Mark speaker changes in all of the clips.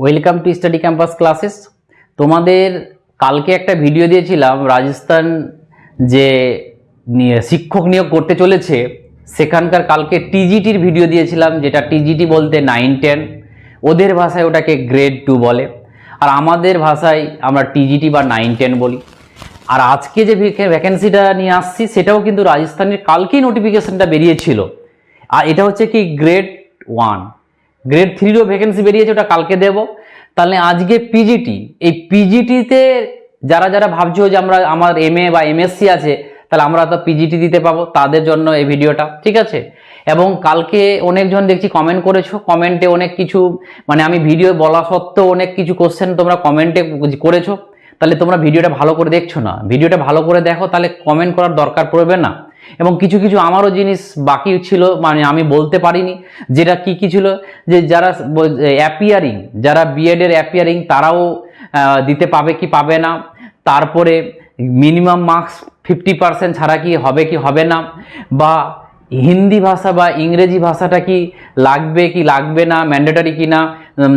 Speaker 1: Welcome to study campus classes তোমাদের কালকে একটা ভিডিও দিয়েছিলাম রাজস্থান যে শিক্ষক নিয়োগ করতে চলেছে, সেখানকার কালকে টিজিটির ভিডিও দিয়েছিলাম, যেটা টিজিটি বলতে নাইন টেন ওদের ভাষায় ওটাকে গ্রেড টু বলে। আর আমাদের ভাষায় আমরা টিজিটি বা নাইন টেন বলি। আর আজকে যে ভ্যাকেন্সিটা নিয়ে আসছি, সেটাও কিন্তু রাজস্থানের কালকেই নোটিফিকেশনটা বেরিয়েছিল। আর এটা হচ্ছে কি গ্রেড ওয়ান গ্রেড থ্রিরও ভ্যাকেন্সি বেরিয়েছে, ওটা কালকে দেব। তাহলে আজকে পিজিটি এই পিজিটিতে যারা যারা ভাবছ যে আমরা, আমার এম এ বা এমএসসি আছে, তাহলে আমরা তো পিজিটি দিতে পাবো, তাদের জন্য এই ভিডিওটা, ঠিক আছে? এবং কালকে অনেকজন দেখছি কমেন্ট করেছ কমেন্টে অনেক কিছু মানে আমি ভিডিও বলা সত্ত্বেও অনেক কিছু কোশ্চেন তোমরা কমেন্টে করেছ। তাহলে তোমরা ভিডিওটা ভালো করে দেখছ না। ভিডিওটা ভালো করে দেখো, তাহলে কমেন্ট করার দরকার পড়বে না। এবং কিছু কিছু আমারও জিনিস বাকি ছিল মানে আমি বলতে পারিনি, যেটা কি কি ছিল, যে যারা অ্যাপিয়ারিং যারা বিএডের অ্যাপিয়ারিং তারাও দিতে পাবে কি পাবে না। তারপরে মিনিমাম মার্কস ফিফটি পার্সেন্ট ছাড়া কি হবে কি হবে না। বা হিন্দি ভাষা বা ইংরেজি ভাষাটা কি লাগবে কি লাগবে না ম্যান্ডেটারি কি না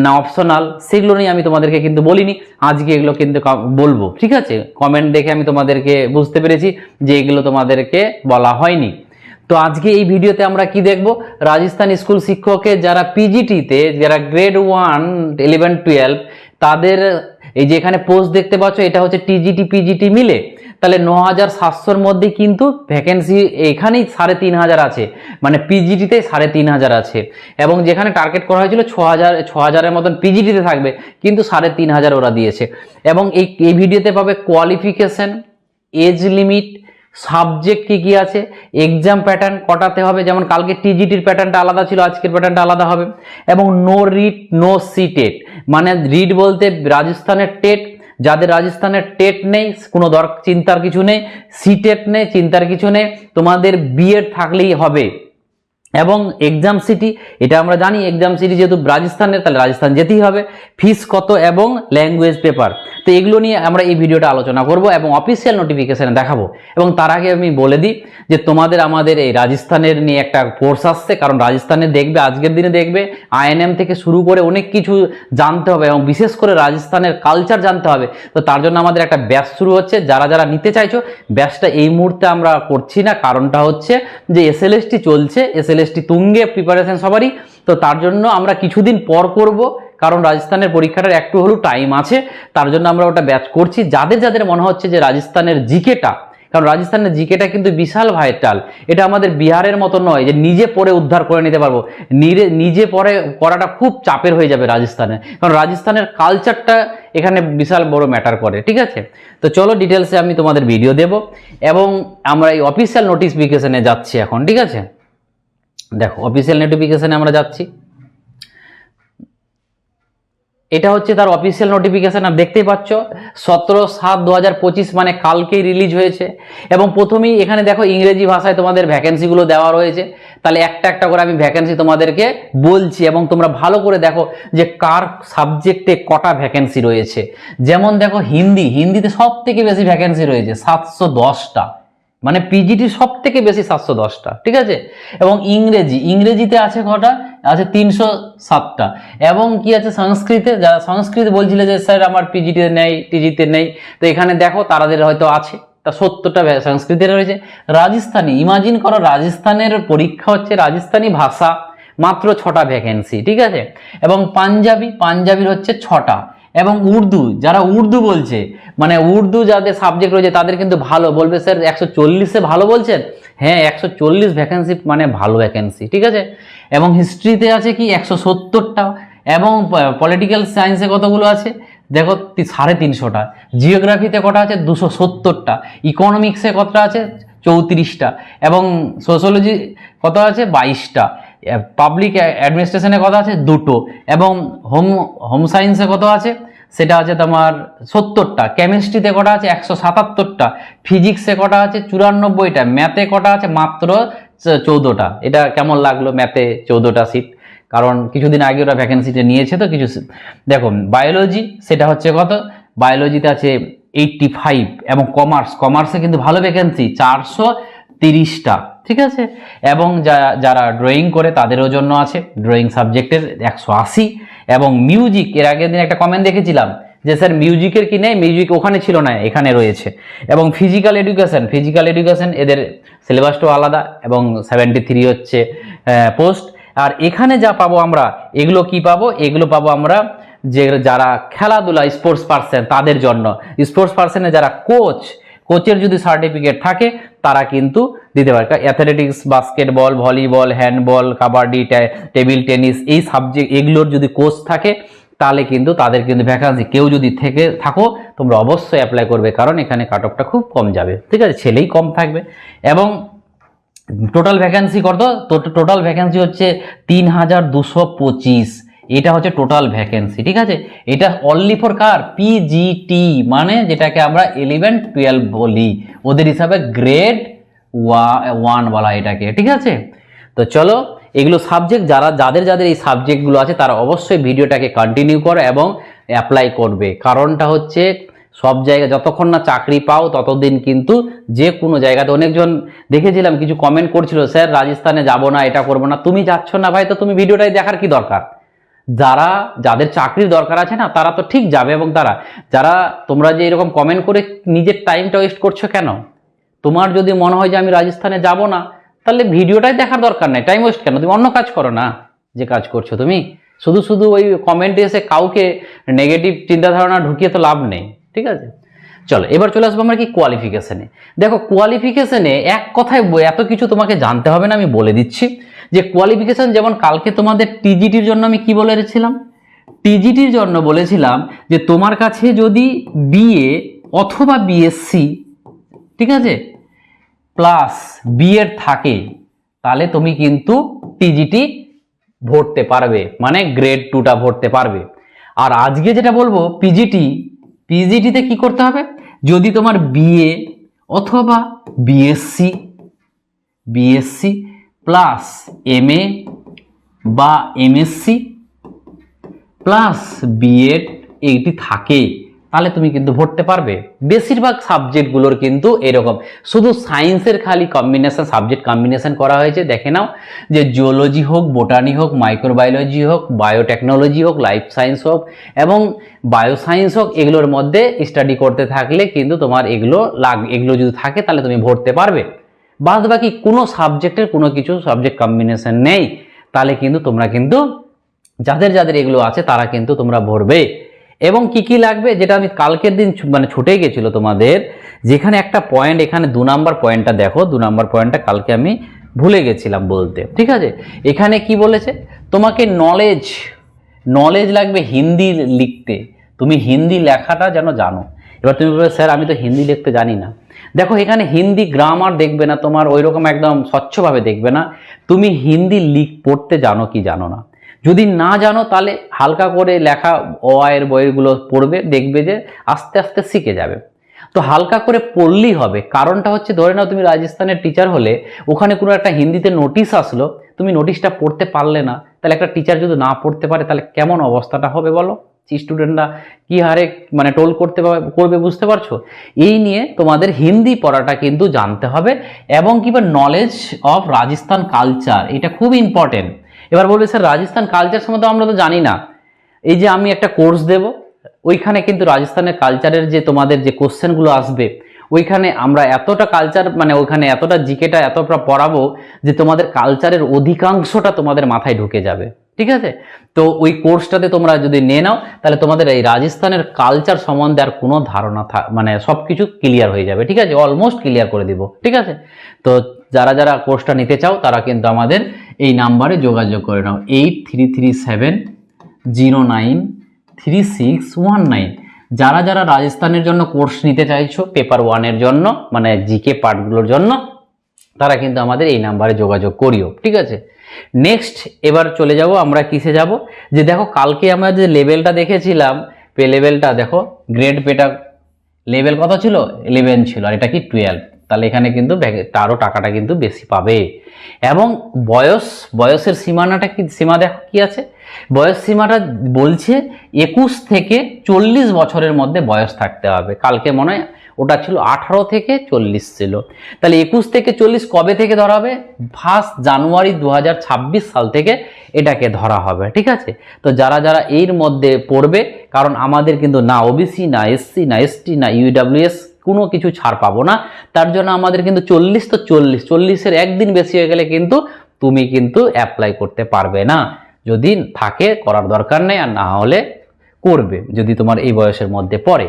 Speaker 1: না অপশনাল সেগুলো নিয়ে আমি তোমাদেরকে কিন্তু বলিনি। আজকে এগুলো কিন্তু বলব, ঠিক আছে? কমেন্ট দেখে আমি তোমাদেরকে বুঝতে পেরেছি যে এগুলো তোমাদেরকে বলা হয়নি। তো আজকে এই ভিডিওতে আমরা কি দেখব? রাজস্থান স্কুল শিক্ষকের যারা পিজিটিতে যারা গ্রেড ওয়ান ইলেভেন টুয়েলভ তাদের এই যে এখানে পোস্ট দেখতে পাচ্ছ, এটা হচ্ছে টিজিটি পিজিটি মিলে। তাহলে ন হাজার সাতশোর মধ্যে কিন্তু ভ্যাকেন্সি এখানেই সাড়ে তিন হাজার আছে। মানে পিজিটিতে সাড়ে তিন হাজার আছে। এবং যেখানে টার্গেট করা হয়েছিল ছ হাজার, ছ হাজারের মতন পিজিটিতে থাকবে, কিন্তু সাড়ে তিন হাজার ওরা দিয়েছে। এবং এই এই ভিডিওতে পাবে কোয়ালিফিকেশন এজ লিমিট সাবজেক্ট কি কি আছে এক্সাম প্যাটার্ন কটাতে হবে, যেমন কালকে টিজিটির প্যাটার্নটা আলাদা ছিল, আজকের প্যাটার্নটা আলাদা হবে। এবং no REET no C TET মানে রিড বলতে রাজস্থানের টেট, যাদের রাজস্থানের টেট নেই, কোনো দর, চিন্তার কিছু নেই সি টেট নেই, চিন্তার কিছু নেই, তোমাদের বিএড থাকলেই হবে। এবং এক্সাম সিটি এটা আমরা জানি এক্সাম সিটি যেহেতু রাজস্থানের, তাহলে রাজস্থান যেতেই হবে। ফিস কত এবং ল্যাঙ্গুয়েজ পেপার তো এগুলো নিয়ে আমরা এই ভিডিওটা আলোচনা করব এবং অফিসিয়াল নোটিফিকেশানে দেখাবো। এবং তার আগে আমি বলে দিই যে তোমাদের আমাদের এই রাজস্থানের নিয়ে একটা কোর্স আসছে, কারণ রাজস্থানে দেখবে, আজকের দিনে দেখবে আইএনএম থেকে শুরু করে অনেক কিছু জানতে হবে এবং বিশেষ করে রাজস্থানের কালচার জানতে হবে। তো তার জন্য আমাদের একটা ব্যাচ শুরু হচ্ছে। যারা যারা নিতে চাইছো ব্যাচটা এই মুহূর্তে আমরা করছি না। কারণটা হচ্ছে যে এসএলএসটি চলছে। এসএলএসটি তুঙ্গে প্রিপারেশন সবারই। তো তার জন্য আমরা কিছুদিন পর করব, কারণ রাজস্থানের পরীক্ষাটার একটু হলেও টাইম আছে। তার জন্য আমরা ওটা ব্যাচ করছি। যাদের যাদের মনে হচ্ছে যে রাজস্থানের জিকেটা, কারণ রাজস্থানের জিকেটা কিন্তু বিশাল ভাইটাল এটা আমাদের বিহারের মতো নয় যে নিজে পড়ে উদ্ধার করে নিতে পারব। নিজে পড়ে করাটা খুব চাপের হয়ে যাবে রাজস্থানে। কারণ রাজস্থানের কালচারটা এখানে বিশাল বড় ম্যাটার করে, ঠিক আছে? তো চলো ডিটেলসে আমি তোমাদের ভিডিও দেব। এবং আমরা এই অফিসিয়াল নোটিফিকেশনে যাচ্ছি এখন, ঠিক আছে? দেখো অফিসিয়াল নোটিফিকেশানে আমরা যাচ্ছি। এটা হচ্ছে তার অফিসিয়াল নোটিফিকেশান আর দেখতেই পাচ্ছ, সতেরো সাত দু হাজার পঁচিশ মানে কালকেই রিলিজ হয়েছে। এবং প্রথমেই এখানে দেখো, ইংরেজি ভাষায় তোমাদের ভ্যাকেন্সিগুলো দেওয়া রয়েছে। তাহলে একটা একটা করে আমি ভ্যাকেন্সি তোমাদেরকে বলছি, এবং তোমরা ভালো করে দেখো যে কার সাবজেক্টে কটা ভ্যাকেন্সি রয়েছে। যেমন দেখো, হিন্দি, হিন্দিতে সব থেকে বেশি ভ্যাকেন্সি রয়েছে, সাতশো দশটা। মানে পিজিটি সব থেকে বেশি সাতশো দশটা, ঠিক আছে? এবং ইংরেজি, ইংরেজিতে আছে কটা? আছে তিনশো সাতটা। এবং কি আছে সংস্কৃতে? যারা সংস্কৃত বলছিল যে, স্যার, আমার পিজিটিতে নেই টিজিতে নেই। তো এখানে দেখো, তারাদের হয়তো আছে, তা সত্তরটা ভ্যা- সংস্কৃতে রয়েছে। রাজস্থানী ইমাজিন করো, রাজস্থানের পরীক্ষা হচ্ছে রাজস্থানী ভাষা মাত্র ছটা ভ্যাকেন্সি ঠিক আছে? এবং পাঞ্জাবি, পাঞ্জাবির হচ্ছে ছটা। এবং উর্দু, যারা উর্দু বলছে মানে উর্দু যাদের সাবজেক্ট রয়েছে তাদের কিন্তু ভালো। বলবে, স্যার, একশো চল্লিশে ভালো বলছেন? হ্যাঁ একশো চল্লিশ ভ্যাকেন্সি মানে ভালো ভ্যাকেন্সি ঠিক আছে? এবং হিস্ট্রিতে আছে কি? একশো সত্তরটা। এবং পলিটিক্যাল সায়েন্সে কতগুলো আছে? দেখো সাড়ে তিনশোটা। জিওগ্রাফিতে কটা আছে? দুশো সত্তরটা। ইকোনমিক্সে কতটা আছে? চৌত্রিশটা। এবং সোশ্যোলজি কত আছে? বাইশটা। পাবলিক অ্যাডমিনিস্ট্রেশনে কত আছে, দুটো। এবং হোম হোম সায়েন্সে কত আছে, সেটা আছে তোমার সত্তরটা। কেমিস্ট্রিতে কটা আছে, একশো সাতাত্তরটা। ফিজিক্সে কটা আছে, চুরানব্বইটা। ম্যাথে কটা আছে, মাত্র চৌদ্দটা। এটা কেমন লাগল ম্যাথে চৌদ্দটা সিট কারণ কিছুদিন আগে ওরা ভ্যাকেন্সিটা নিয়েছে তো কিছু। দেখো বায়োলজি সেটা হচ্ছে কত? বায়োলজিতে আছে এইটটি ফাইভ এবং কমার্স কমার্সে কিন্তু ভালো ভ্যাকেন্সি চারশো তিরিশটা। ঠিক আছে? এবং যারা ড্রয়িং করে তাদেরও জন্য আছে। ড্রয়িং সাবজেক্টের একশো আশি। এবং মিউজিক এর আগের দিন একটা কমেন্ট দেখেছিলাম যে, স্যার মিউজিকের কি নেই? মিউজিক ওখানে ছিল না, এখানে রয়েছে। এবং ফিজিক্যাল এডুকেশন ফিজিক্যাল এডুকেশন এদের সিলেবাসটাও আলাদা এবং সেভেন্টি থ্রি হচ্ছে পোস্ট আর এখানে যা পাবো আমরা, এগুলো কি পাবো? এগুলো পাবো আমরা যে, যারা খেলাধুলা স্পোর্টস পার্সন তাদের জন্য। স্পোর্টস পার্সনে যারা কোচ কোচের যদি সার্টিফিকেট থাকে তারা কিন্তু দিতে পারে। Athletics basketball volleyball handball kabaddi table tennis এই সাবজেক্ট এগুলোর যদি কোচ থাকে, তাহলে কিন্তু তাদের কিন্তু ভ্যাকান্সি কেউ যদি থেকে, থাকো, তোমরা অবশ্যই অ্যাপ্লাই করবে। কারণ এখানে কাট অফটা খুব কম যাবে। ঠিক আছে? ছেলেই কম থাকবে। এবং টোটাল ভ্যাকেন্সি কত? টোটাল ভ্যাকেন্সি হচ্ছে তিন হাজার দুশো পঁচিশ। এটা হচ্ছে টোটাল ভ্যাকেন্সি ঠিক আছে? এটা অনলি ফর কার? পিজিটি মানে যেটাকে আমরা ইলেভেন টুয়েলভ বলি। ওদের হিসাবে গ্রেড ওয়ান বলা এটাকে, ঠিক আছে? তো চলো, এগুলো সাবজেক্ট যারা, যাদের যাদের এই সাবজেক্টগুলো আছে, তারা অবশ্যই ভিডিওটাকে কন্টিনিউ করো এবং অ্যাপ্লাই করবে। কারণটা হচ্ছে, সব জায়গায় যতক্ষণ না চাকরি পাও, ততদিন কিন্তু যে কোনো জায়গাতে অনেকজন, দেখেছিলাম কিছু কমেন্ট করছিল, স্যার, রাজস্থানে যাব না, এটা করব না। তুমি যাচ্ছ না, ভাই, তো তুমি ভিডিওটাই দেখার কি দরকার? যারা, যাদের চাকরির দরকার আছে না, তারা তো ঠিক যাবে এবং তারা, যারা তোমরা যে এরকম কমেন্ট করে নিজের টাইমটা ওয়েস্ট করছ কেন? তোমার যদি মনে হয় যে আমি রাজস্থানে যাব না, তাহলে ভিডিওটাই দেখার দরকার নেই টাইম ওয়েস্ট কেন? তুমি অন্য কাজ করো না যে কাজ করছ তুমি। শুধু শুধু ওই কমেন্টে এসে কাউকে নেগেটিভ চিন্তাধারণা ঢুকিয়ে তো লাভ নেই, ঠিক আছে? চলো, এবার চলে আসব আমরা কি কোয়ালিফিকেশনে দেখো কোয়ালিফিকেশনে এক কথায় এত কিছু তোমাকে জানতে হবে না, আমি বলে দিচ্ছি। যে কোয়ালিফিকেশন যেমন কালকে তোমাদের টিজিটির জন্য আমি কি বলেছিলাম টিজিটির জন্য বলেছিলাম যে তোমার কাছে যদি বিএ অথবা বিএসসি ঠিক আছে? প্লাস বিএড থাকে, তাহলে তুমি কিন্তু টিজিটি ভরতে পারবে। মানে গ্রেড টুটা ভরতে পারবে। আর আজকে যেটা বলব পিজিটি পিজিটিতে কি করতে হবে? যদি তোমার বিএ অথবা বিএসসি বিএসসি প্লাস এম বা এমএসসি প্লাস বিএড এইটি থাকে। তাহলে তুমি কিন্তু ভরতে পারবে। বেশিরভাগ সাবজেক্টগুলোর কিন্তু এরকম। শুধু সায়েন্সের খালি কম্বিনেশন সাবজেক্ট কম্বিনেশন করা হয়েছে। দেখে নাও যে জিওলজি হোক বোটানি হোক মাইক্রোবায়োলজি হোক বায়োটেকনোলজি হোক লাইফ সায়েন্স হোক এবং বায়োসায়েন্স হোক, এগুলোর মধ্যে স্টাডি করতে থাকলে কিন্তু তোমার এগুলো লাগ, এগুলো যদি থাকে তাহলে তুমি ভরতে পারবে। বাদ বাকি কোনো সাবজেক্টের কোনো কিছু সাবজেক্ট কম্বিনেশন নেই। তাহলে কিন্তু তোমরা কিন্তু, যাদের যাদের এগুলো আছে তারা কিন্তু তোমরা ভরবে। এবং কি কি লাগবে যেটা আমি কালকের দিন মানে ছুটে গেছিল তোমাদের, যেখানে একটা পয়েন্ট এখানে দু নাম্বার পয়েন্টটা দেখো, দু নাম্বার পয়েন্টটা কালকে আমি ভুলে গেছিলাম বলতে। ঠিক আছে? এখানে কি বলেছে? তোমাকে নলেজ নলেজ লাগবে হিন্দি লিখতে। তুমি হিন্দি লেখাটা যেন জানো। এবার তুমি বলবে, স্যার, আমি তো হিন্দি লিখতে জানি না। দেখো, এখানে হিন্দি গ্রামার দেখবে না তোমার ওই রকম একদম স্বচ্ছভাবে দেখবে না। তুমি হিন্দি লিখ পড়তে জানো কি জানো না। যদি না জানো, তাহলে হালকা করে লেখা অ আ এর বইগুলো পড়বে, দেখবে যে আস্তে আস্তে শিখে যাবে। তো হালকা করে পড়লেই হবে। কারণটা হচ্ছে, ধরে নাও তুমি রাজস্থানের টিচার হলে, ওখানে কোনো একটা হিন্দিতে নোটিশ আসলো, তুমি নোটিশটা পড়তে পারলে না, তাহলে একটা টিচার যদি না পড়তে পারে, তাহলে কেমন অবস্থাটা হবে বলো? স্টুডেন্টরা কি হারে মানে টোল করতে করবে বুঝতে পারছ? এই নিয়ে তোমাদের হিন্দি পড়াটা কিন্তু জানতে হবে এবং কিবা নলেজ অফ রাজস্থান কালচার এটা খুব ইম্পর্টেন্ট এবার বলবে, স্যার, রাজস্থান কালচার সম্বন্ধে আমরা তো জানি না। এই যে আমি একটা কোর্স দেব, ওইখানে কিন্তু রাজস্থানের কালচারের যে তোমাদের যে কোশ্চেনগুলো আসবে, ওইখানে আমরা এতটা কালচার মানে ওইখানে এতটা জিকেটা এতটা পড়াবো যে তোমাদের কালচারের অধিকাংশটা তোমাদের মাথায় ঢুকে যাবে। ঠিক আছে? তো ওই কোর্সটাতে তোমরা যদি নিয়ে নাও, তাহলে তোমাদের এই রাজস্থানের কালচার সম্বন্ধে আর কোনো ধারণা মানে সব কিছু ক্লিয়ার হয়ে যাবে। ঠিক আছে? অলমোস্ট ক্লিয়ার করে দিব। ঠিক আছে? তো যারা যারা কোর্সটা নিতে চাও, তারা কিন্তু আমাদের এই নাম্বারে যোগাযোগ করে নাও। Eight three three seven zero nine three six one nine যারা যারা রাজস্থানের জন্য কোর্স নিতে চাইছো পেপার ওয়ানের জন্য মানে জিকে পার্টগুলোর জন্য, তারা কিন্তু আমাদের এই নাম্বারে যোগাযোগ করিও, ঠিক আছে? নেক্সট এবার চলে যাব, আমরা কিসে যাব? যে দেখো, কালকে আমরা যে লেভেলটা দেখেছিলাম, পে লেভেলটা দেখো গ্রেড পেটা লেভেল কত ছিল? ইলেভেন ছিল, আর এটা কি টুয়েলভ তাহলে এখানে কিন্তু তারও টাকাটা কিন্তু বেশি পাবে। এবং বয়স, বয়সের সীমানাটা কি সীমা দেখো কি আছে? বয়স সীমাটা বলছে একুশ থেকে চল্লিশ বছরের মধ্যে বয়স থাকতে হবে। কালকে মনে হয় ওটা ছিল আঠারো থেকে চল্লিশ ছিল। তাহলে একুশ থেকে চল্লিশ কবে থেকে ধরা হবে? ফার্স্ট জানুয়ারি দু হাজার ছাব্বিশ সাল থেকে এটাকে ধরা হবে, ঠিক আছে? তো যারা যারা এর মধ্যে পড়বে, কারণ আমাদের কিন্তু না ওবিসি না এসসি না এসটি না ইউডাব্লিউএস কোনো কিছু ছাড় পাবো না। তার জন্য আমাদের কিন্তু চল্লিশ তো চল্লিশ, চল্লিশের একদিন বেশি হয়ে গেলে কিন্তু তুমি কিন্তু অ্যাপ্লাই করতে পারবে না। যদি থাকে, করার দরকার নেই, আর না হলে করবে, যদি তোমার এই বয়সের মধ্যে পড়ে।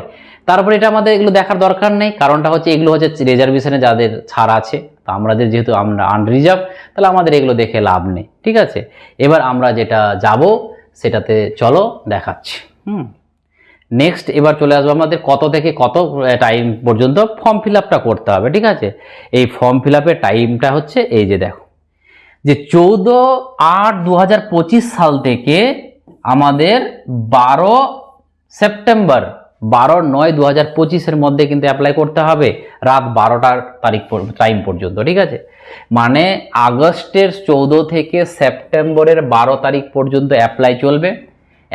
Speaker 1: তারপরে এটা আমাদের এগুলো দেখার দরকার নেই, কারণটা হচ্ছে এগুলো হচ্ছে রিজার্ভেশনে যাদের ছাড় আছে, তো আমাদের যেহেতু আমরা আনরিজার্ভ তাহলে আমাদের এগুলো দেখে লাভ নেই, ঠিক আছে? এবার আমরা যেটা যাব, সেটাতে চলো দেখাচ্ছি, হুম? নেক্সট এবার চলে আসব আমাদের কত থেকে কত টাইম পর্যন্ত ফর্ম ফিল আপটা করতে হবে, ঠিক আছে? এই ফর্ম ফিল আপের টাইমটা হচ্ছে এই যে দেখো। যে চৌদ্দ আট দু সাল থেকে আমাদের বারো সেপ্টেম্বর, বারো নয় দু হাজার পঁচিশের মধ্যে কিন্তু অ্যাপ্লাই করতে হবে রাত বারোটার তারিখ টাইম পর্যন্ত, ঠিক আছে? মানে আগস্টের চৌদ্দ থেকে সেপ্টেম্বরের বারো তারিখ পর্যন্ত অ্যাপ্লাই চলবে।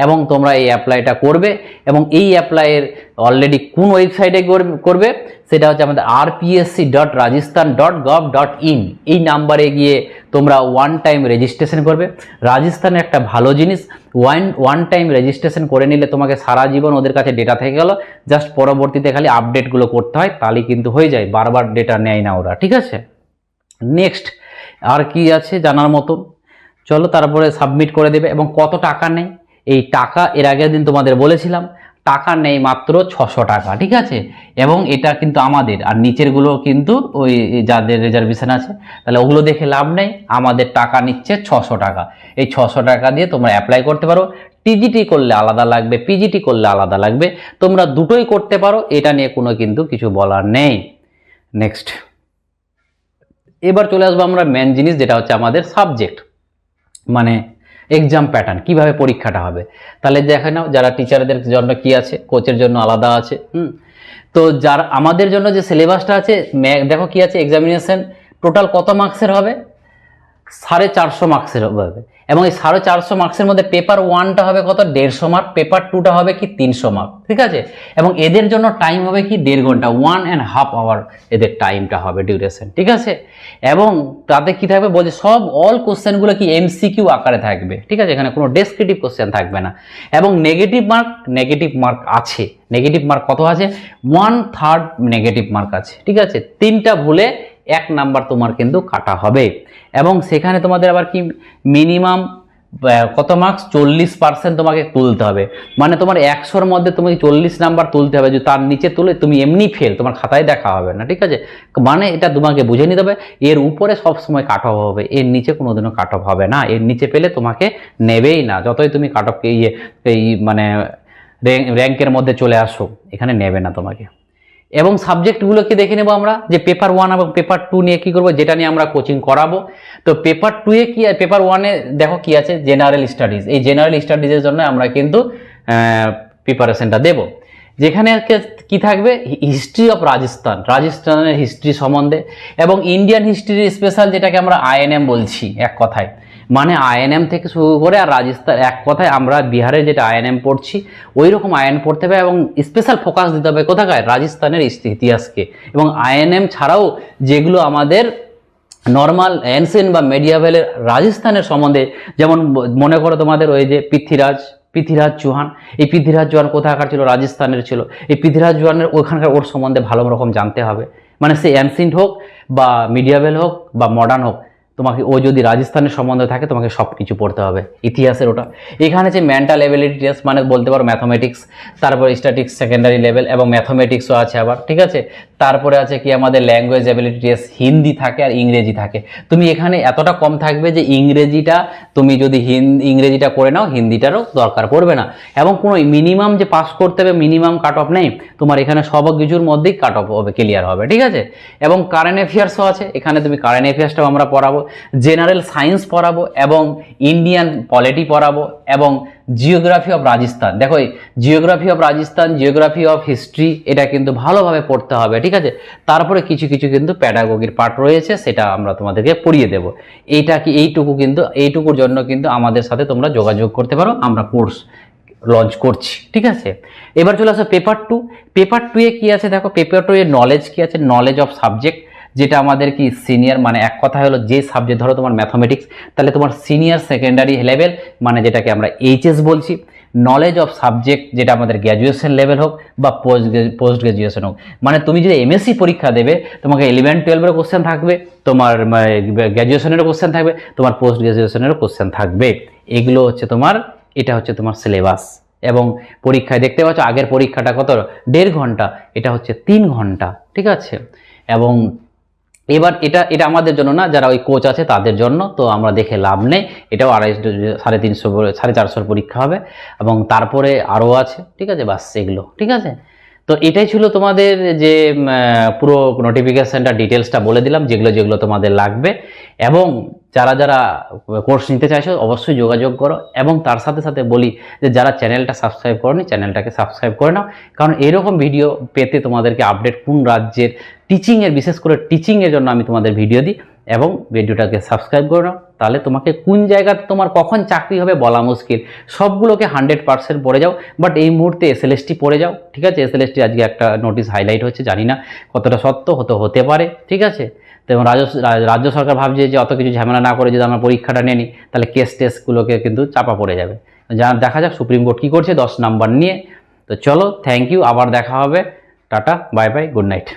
Speaker 1: এবং তোমরা এই অ্যাপ্লাইটা করবে এবং এই অ্যাপ্লাইয়ের অলরেডি কোন ওয়েবসাইটে করবে সেটা হচ্ছে আমাদের RPSC dot Rajasthan dot gov dot in এই নাম্বারে গিয়ে তোমরা ওয়ান টাইম রেজিস্ট্রেশন করবে। রাজস্থানের একটা ভালো জিনিস ওয়ান ওয়ান টাইম রেজিস্ট্রেশন করে নিলে তোমাকে সারা জীবন ওদের কাছে ডেটা থেকে গেল। জাস্ট পরবর্তীতে খালি আপডেটগুলো করতে হয় তাহলে কিন্তু হয়ে যায়। বারবার ডেটা নেয় না ওরা, ঠিক আছে? নেক্সট আর কি আছে জানার মতো? চলো তারপরে সাবমিট করে দেবে এবং কত টাকা নেই এই টাকা এর আগের দিন তোমাদের বলেছিলাম, টাকা নেই মাত্র ছশো টাকা, ঠিক আছে? এবং এটা কিন্তু আমাদের, আর নিচেরগুলো কিন্তু ওই যাদের রিজার্ভেশন আছে, তাহলে ওগুলো দেখে লাভ নেই, আমাদের টাকা নিচ্ছে ছশো টাকা। এই ছশো টাকা দিয়ে তোমরা অ্যাপ্লাই করতে পারো টিজিটি করলে আলাদা লাগবে পিজিটি করলে আলাদা লাগবে, তোমরা দুটোই করতে পারো, এটা নিয়ে কোনো কিন্তু কিছু বলার নেই। নেক্সট এবার চলে আসব আমরা মেন জিনিস, যেটা হচ্ছে আমাদের সাবজেক্ট মানে এক্সাম প্যাটার্ন কীভাবে পরীক্ষাটা হবে? তাহলে দেখে নাও যারা টিচারদের জন্য কি আছে কোচের জন্য আলাদা আছে, হুম? তো যার আমাদের জন্য যে সিলেবাসটা আছে দেখো কি আছে এক্সামিনেশন টোটাল কত মার্কসের হবে? সাড়ে চারশো মার্কসের হবে। এবং এই সাড়ে চারশো মার্কসের মধ্যে পেপার ওয়ানটা হবে কত? দেড়শো মার্ক পেপার টুটা হবে কি? তিনশো মার্ক ঠিক আছে? এবং এদের জন্য টাইম হবে কি? দেড় ঘণ্টা ওয়ান অ্যান্ড হাফ আওয়ার এদের টাইমটা হবে ডিউরেশন ঠিক আছে? এবং তাতে কি থাকবে? বলছে সব অল কোশ্চেনগুলো কি এমসিকিউ আকারে থাকবে, ঠিক আছে? এখানে কোনো ডেসক্রিপটিভ কোশ্চেন থাকবে না। এবং নেগেটিভ মার্ক নেগেটিভ মার্ক আছে। নেগেটিভ মার্ক কত আছে? ওয়ান থার্ড নেগেটিভ মার্ক আছে, ঠিক আছে? তিনটা ভুলে এক নাম্বার তোমার কিন্তু কাটা হবে। এবং সেখানে তোমাদের আবার কি মিনিমাম কত মার্কস চল্লিশ পার্সেন্ট তোমাকে তুলতে হবে। মানে তোমার একশোর মধ্যে তোমাকে চল্লিশ নাম্বার তুলতে হবে। যদি তার নিচে তুলে তুমি এমনি ফেল তোমার খাতায় দেখা হবে না, ঠিক আছে? মানে এটা তোমাকে বুঝে নিতে হবে। এর উপরে সব সময় কাট অফ হবে। এর নিচে কোনোদিনও কাট অফ হবে না। এর নিচে পেলে তোমাকে নেবেই না। যতই তুমি কাট অফ ইয়ে এই মানে র্যাঙ্কের মধ্যে চলে আসো, এখানে নেবে না তোমাকে। এবং সাবজেক্টগুলোকে দেখে নেব আমরা, যে পেপার ওয়ান এবং পেপার টু নিয়ে কি করব, যেটা নিয়ে আমরা কোচিং করাবো। তো পেপার টুয়ে কি পেপার ওয়ানে দেখো কি আছে জেনারেল স্টাডিজ এই জেনারেল স্টাডিজের জন্য আমরা কিন্তু প্রিপারেশনটা দেব। যেখানে কে- থাকবে? হিস্ট্রি অফ রাজস্থান রাজস্থানের হিস্ট্রি সম্বন্ধে। এবং ইন্ডিয়ান হিস্ট্রির স্পেশাল যেটাকে আমরা আইএনএম বলছি, এক কথায়। মানে আইএনএম থেকে শুরু করে আর রাজস্থান, এক কথায় আমরা বিহারে যেটা আইএনএম পড়ছি ওই রকম আইএন পড়তে হবে এবং স্পেশাল ফোকাস দিতে হবে কোথাকায় রাজস্থানের ইতিহাসকে। এবং আইএনএম ছাড়াও যেগুলো আমাদের নর্মাল অ্যানসেন বা মেডিয়াভেলের রাজস্থানের সম্বন্ধে, যেমন মনে করো তোমাদের ওই যে পৃথ্বীরাজ পৃথ্বীরাজ চৌহান, এই পৃথ্বীরাজ চৌহান কোথাকার ছিল? রাজস্থানের ছিল। এই পৃথ্বীরাজ চৌহানের ওখানকার ওর সম্বন্ধে ভালো রকম জানতে হবে। মানে সে অ্যানসিন্ট হোক বা মিডিয়াভেল হোক বা মডার্ন হোক। তোমাকে, ও যদি রাজস্থানের সম্বন্ধে থাকে, তোমাকে সব কিছু পড়তে হবে। ইতিহাসের ওটা। এখানে যে মেন্টাল এবিলিটি টেস্ট মানে বলতে পারো ম্যাথমেটিক্স তারপর স্ট্যাটিক্স সেকেন্ডারি লেভেল এবং ম্যাথমেটিক্সও আছে আবার, ঠিক আছে? তারপরে আছে কি আমাদের ল্যাঙ্গুয়েজ এবিলিটি টেস্ট হিন্দি থাকে আর ইংরেজি থাকে। তুমি এখানে এতটা কম থাকবে যে ইংরেজিটা, তুমি যদি ইংরেজিটা করে নাও, হিন্দিটারও দরকার পড়বে না। এবং কোনো মিনিমাম যে পাস করতে হবে মিনিমাম কাট অফ নেই, তোমার এখানে সব কিছুর মধ্যেই কাট অফ হবে ক্লিয়ার হবে, ঠিক আছে? এবং কারেন্ট অ্যাফেয়ার্সও আছে, এখানে তুমি কারেন্ট অ্যাফেয়ার্সটাও আমরা পড়াবো। জেনারেল সায়েন্স পড়াবো এবং ইন্ডিয়ান পলিটি পড়াবো এবং জিওগ্রাফি অফ রাজস্থান। দেখো geography of Rajasthan, geography of history, এটা কিন্তু ভালোভাবে পড়তে হবে, ঠিক আছে? তারপরে কিছু কিছু কিন্তু প্যাডাগোগির পার্ট রয়েছে, সেটা আমরা তোমাদেরকে পড়িয়ে দেব। এইটা কি, এইটুকু কিন্তু, এইটুকুর জন্য কিন্তু আমাদের সাথে তোমরা যোগাযোগ করতে পারো, আমরা কোর্স লঞ্চ করছি, ঠিক আছে? এবার চলে আসো পেপার টু পেপার টু এ কি আছে? দেখো পেপার টু এর নলেজ কি আছে? নলেজ অফ সাবজেক্ট যেটা আমাদের কি সিনিয়র মানে এক কথা হলো যে সাবজেক্ট ধরো তোমার ম্যাথমেটিক্স তাহলে তোমার সিনিয়র সেকেন্ডারি লেভেল মানে যেটাকে আমরা এইচএস বলছি। নলেজ অফ সাবজেক্ট যেটা আমাদের গ্র্যাজুয়েশন লেভেল হোক বা পোস্ট পোস্ট গ্র্যাজুয়েশন হোক। মানে তুমি যদি এমএসসি পরীক্ষা দেবে, তোমাকে ইলেভেন টুয়েলভের কোশ্চেন থাকবে, তোমার গ্র্যাজুয়েশনেরও কোশ্চেন থাকবে, তোমার পোস্ট গ্র্যাজুয়েশনেরও কোশ্চেন থাকবে। এগুলো হচ্ছে তোমার, এটা হচ্ছে তোমার সিলেবাস এবং পরীক্ষায় দেখতে পাচ্ছ আগের পরীক্ষাটা কত? দেড় ঘণ্টা। এটা হচ্ছে তিন ঘণ্টা। ঠিক আছে? এবং এবার এটা এটা আমাদের জন্য না, যারা ওই কোচ আছে তাদের জন্য, তো আমরা দেখে লাভ নেই। এটাও আড়াই সাড়ে তিনশো সাড়ে চারশোর পরীক্ষা হবে, এবং তারপরে আরও আছে, ঠিক আছে, বাস এগুলো, ঠিক আছে? তো এটাই ছিল তোমাদের যে পুরো নোটিফিকেশানটা ডিটেলসটা বলে দিলাম, যেগুলো যেগুলো তোমাদের লাগবে। এবং যারা যারা কোর্স নিতে চাইছো, অবশ্যই যোগাযোগ করো। এবং তার সাথে সাথে বলি যে, যারা চ্যানেলটা সাবস্ক্রাইব করনি, চ্যানেলটাকে সাবস্ক্রাইব করে নাও। কারণ এরকম ভিডিও পেতে তোমাদেরকে আপডেট কোন রাজ্যের টিচিংয়ের বিশেষ করে টিচিংয়ের জন্য আমি তোমাদের ভিডিও দিই এবং ভিডিওটাকে সাবস্ক্রাইব করে নাও। তাহলে তোমাকে কোন জায়গাতে তোমার কখন চাকরি হবে বলা মুশকিল। সবগুলোকে হান্ড্রেড পার্সেন্ট পড়ে যাও। বাট এই মুহূর্তে এসএলএসটি পড়ে যাও, ঠিক আছে? এসএলএসটি আজকে একটা নোটিশ হাইলাইট হচ্ছে, জানি না কতটা সত্য, হতে হতে পারে, ঠিক আছে? তো রাজ্য রাজ্য সরকার ভাবছে যে অত কিছু ঝামেলা না করে যদি আমরা পরীক্ষাটা নিয়ে নিই, তাহলে কেস টেস্টগুলোকে কিন্তু চাপা পড়ে যাবে। যা, দেখা যাক সুপ্রিম কোর্ট কী করছে, দশ নাম্বার নিয়ে। তো চলো থ্যাংক ইউ আবার দেখা হবে। Tata bye bye good night